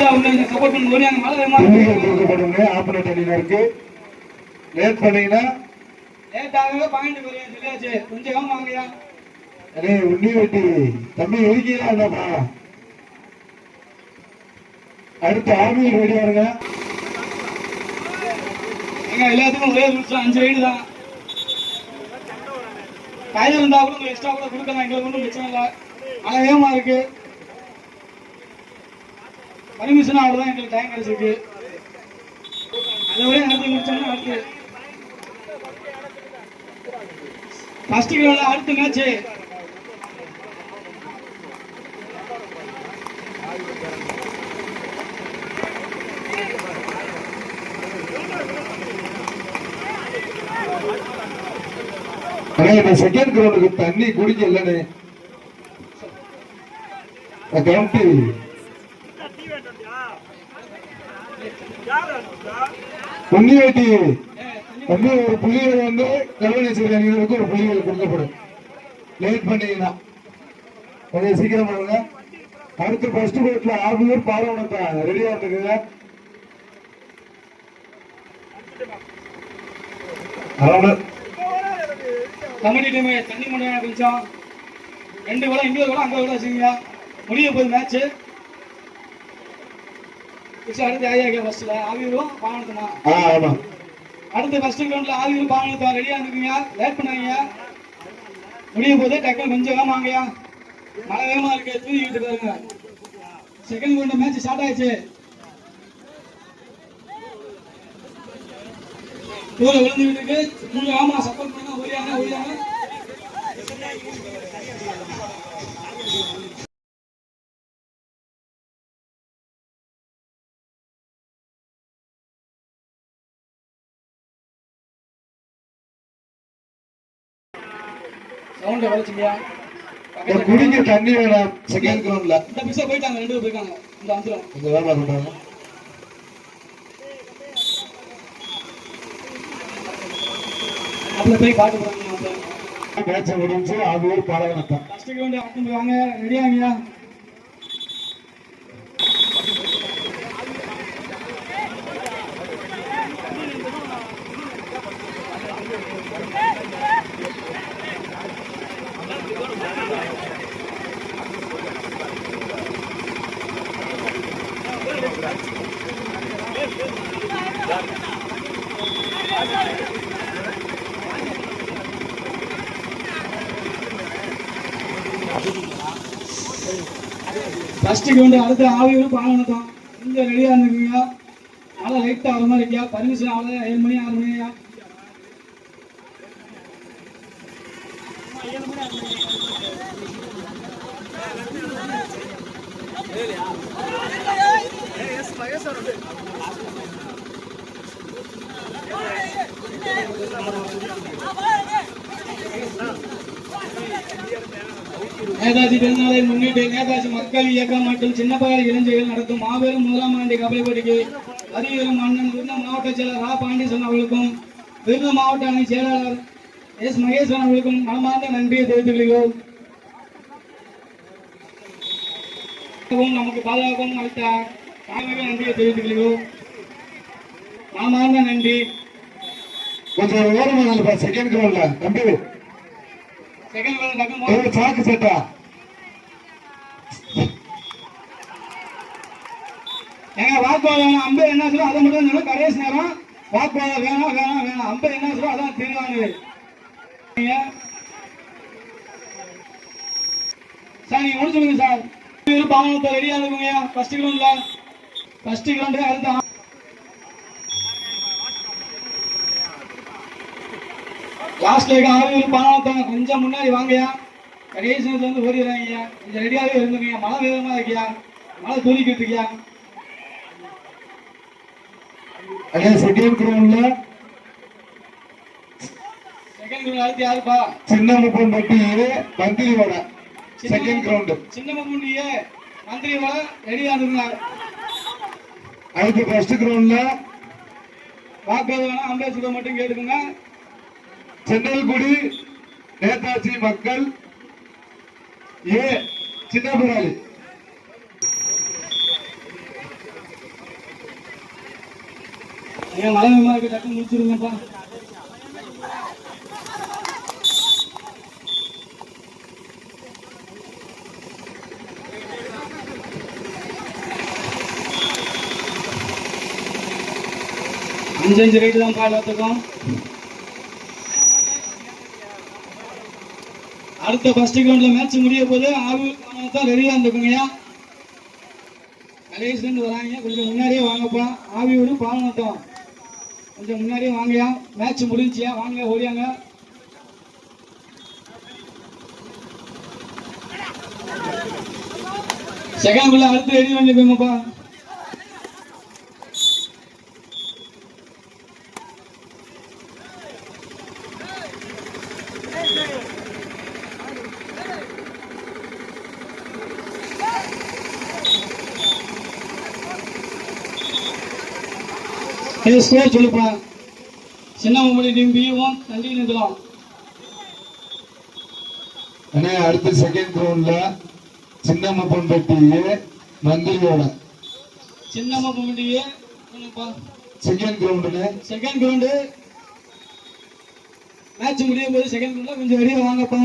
Support பண்ணி ஓடியாங்க மழை வேகமா கொடுக்கப்படுங்க ஆப்பனட் அணியினருக்கு லேட் பண்ணீங்கன்னா பாயிண்ட் குறையும் சொல்லியாச்சு கொஞ்சம் வேகமா வாங்கயா உண்ணி வெட்டி தம்பி ஒதுக்கிதான் அடுத்து ஆர்மியில் ரெடியா இருங்க எங்க எல்லாத்துக்கும் ஒரே ரூல்ஸ் அஞ்சு ரைடு தான் காயம் இருந்தா கூட உங்களுக்கு எக்ஸ்ட்ரா கூட கொடுக்கலாம் எங்களுக்கு ஒன்றும் பிரச்சனை இல்லை மழை வேகமா இருக்கு பர்மிஷன் அவ்வளோதான் எங்களுக்கு டைம் கிடைச்சிருக்கு. அதை விட நடத்தி முடிச்சோம்னா அடுத்து. ஃபர்ஸ்ட் கிரௌண்ட்ல அடுத்த மேட்ச் அண்ணே செகண்ட் கிரௌண்டுக்கு தண்ணி குடிக்கலன்னு கவுண்டி உண்ணி வந்து ஒரு புள்ளிகள் வந்து கல்வனேஸ்வரி அணியினருக்கு ஒரு புள்ளிகள் கொடுக்கப்படும். லேட் பண்ணீங்கன்னா. கொஞ்சம் சீக்கிரம் பண்ணுங்க. அடுத்து ஃபர்ஸ்ட் கோட்ல ஆர்வலர் பாலவனத்தா ரெடியா இருக்குங்க அரவணர் கமிட்டி டீம் தண்ணி முடியும் கொஞ்சம். ரெண்டு வேலை இங்கே வேலை அங்கே வேலை செய்யுங்க. முடிய போகுது மேட்ச்சு அடுத்து ஐயா ஃபர்ஸ்ட்ல ஆவியூரும் பாவனத்துமா ஆமா. அடுத்து ஃபர்ஸ்ட் கிரவுண்ட்ல ஆவியூரும் பாவனத்துமா ரெடியா இருந்துக்குங்க லேட் பண்ணாங்க முடிய போகுது டக்குனு கொஞ்சம் வேகமா வாங்கயா மழை வேகமா இருக்கு தூக்கிட்டு பாருங்க. செகண்ட் கிரவுண்ட் மேட்ச் ஸ்டார்ட் ஆயிடுச்சு. தூர விழுந்துகிட்டு இருக்கு கொஞ்சம் ஆமா சப்போர்ட் பண்ணுங்க ஓடியாங்க ஓடியாங்க. சவுண்ட வளைச்சிங்கயா இந்த குடிக்க தண்ணி வேணாம் செகண்ட் கிரவுண்ட்ல இந்த பிசா போயிட்டாங்க ரெண்டு பேர் போயிருக்காங்க இந்த அஞ்சுரம் கொஞ்சம் வேலை பண்றாங்க அதுல போய் பாட்டு போறாங்க மேட்ச் முடிஞ்சு ஆர்வலர் பாலவனத்தா ஃபர்ஸ்ட் கிரவுண்ட் அட்டன் வாங்க ரெடியாங்கயா ஃபர்ஸ்ட் அடுத்த ஆவியும் ஆவியூர் பாவனத்தான் இங்கே ரெடியாக இருந்துக்குங்க நல்லா லைட்டாக வர மாதிரி இருக்கியா பர்மிஷன் ஆகல. ஏழு மணி ஆறு மணியா? நேதாஜி பிறந்தநாளை முன்னிட்டு நேதாஜி மக்கள் இயக்கம் மற்றும் சின்னப்பகாரி இளைஞர்கள் நடத்தும் மாபெரும் முதலாம் ஆண்டு கபடி போட்டிக்கு அரியரும் மன்னன் விருந்த மாவட்ட செயலர் ரா. பாண்டியசன் அவர்களுக்கும் விருந்த மாவட்ட அணி செயலாளர் எஸ். மகேஸ்வரன் அவர்களுக்கும் மனமார்ந்த நன்றியை தெரிவித்துக் கொள்கிறோம். நமக்கு பாதுகாப்பும் அளித்த தாய்மைக்கு நன்றியை தெரிவித்துக் கொள்கிறோம். மனமார்ந்த நன்றி. கொஞ்சம் செகண்ட் கிரவுண்ட்ல தம்பி. செகண்ட் சாக்கு செட்டா. ஏங்க வாக்குவாதம் வேணாம் அம்பர் என்ன சொல்றோம் அதை மட்டும் சொல்லுங்க கடைசி நேரம் வாக்குவாதம் வேணாம் வேணாம் வேணாம் அம்பு என்ன சொல்றோம் அதான் தெரிவாங்க சார் நீங்க முடிச்சுடுங்க சார். பாவனத்தை ரெடியா இருக்குங்க? ஃபர்ஸ்ட் கிரவுண்ட்ல ஃபர்ஸ்ட் கிரவுண்ட் அடுத்த லாஸ்ட் லேக் இருக்க பாவனத்தை கொஞ்சம் முன்னாடி வாங்கயா? கடைசி வந்து ஓடிடுறாங்க. கொஞ்சம் ரெடியாகவே இருந்துங்க மழை வேகமா இருக்கியா மழை தூரிக்கிட்டு இருக்கியா அதே செகண்ட் கிரவுண்ட்ல செகண்ட் கிரவுண்ட் அடுத்து யாருப்பா சின்ன முப்பம் பட்டி மந்திரியோட செகண்ட் கிரவுண்ட் சின்ன மம்முண்டியே மந்திரி வர ரெடியா இருந்தார் அடுத்து ஃபர்ஸ்ட் கிரவுண்ட்ல வாக்குவாதம் வேணா அம்பேத்கர் மட்டும் கேட்டுக்கோங்க. சென்னல்குடி நேதாஜி மக்கள் ஏ சின்னபுராளி ஏன் மழை வேகமா இருக்கு டக்கு முடிச்சிருங்கப்பா. அஞ்சு அஞ்சு ரேட்டு தான் எல்லாத்துக்கும். அடுத்த ஃபர்ஸ்ட் கிரவுண்ட்ல மேட்ச் முடிய போது ஆவி தான் ரெடியா இருந்துக்குங்கய்யா கலேஷ்லேருந்து வராங்க. கொஞ்சம் முன்னாடியே வாங்கப்பா. ஆவியூரும் பாலநத்தம் கொஞ்சம் முன்னாடியே வாங்கயா மேட்ச் முடிஞ்சியா வாங்க ஓடியாங்க. செகண்ட் குள்ள அடுத்து ரெடி பண்ணிக்கோங்கப்பா இது ஸ்கோர் சொல்லுப்பா. சின்ன மும்படி டீம் பியும் தண்டி நிறுத்தலாம் அண்ணே அடுத்த செகண்ட் கிரவுண்ட்ல சின்னம்மப்பன் பட்டி மந்திரியோட. சின்ன மும்படியே சொல்லுப்பா செகண்ட் கிரவுண்டுன்னு செகண்ட் கிரவுண்டு மேட்ச் முடியும் போது செகண்ட் கிரவுண்ட்ல கொஞ்சம் வெளியே வாங்கப்பா.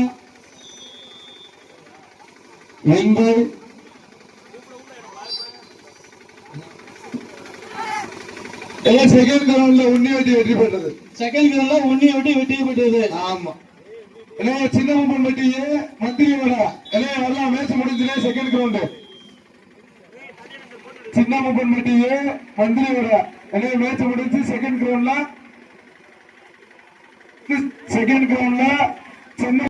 வெங்கல் எல்லாம் செகண்ட் கிரவுண்ட்ல உன்னி வெட்டி வெற்றி பெற்றது. செகண்ட் கிரவுண்ட்ல ஒன்னி விட்டு வெட்டி விட்டது ஆமா. இல்லையா சின்னம்மன் பட்டியே மந்திரியோட இல்லையா எல்லாம் மேட்ச் முடிஞ்சுலே செகண்ட் கிரவுண்டு சின்னம்மன் பட்டியே மந்திரியோட இல்லையா மேட்ச் முடிஞ்சு செகண்ட் கிரவுண்ட்ல செகண்ட் கிரவுண்ட்ல சின்ன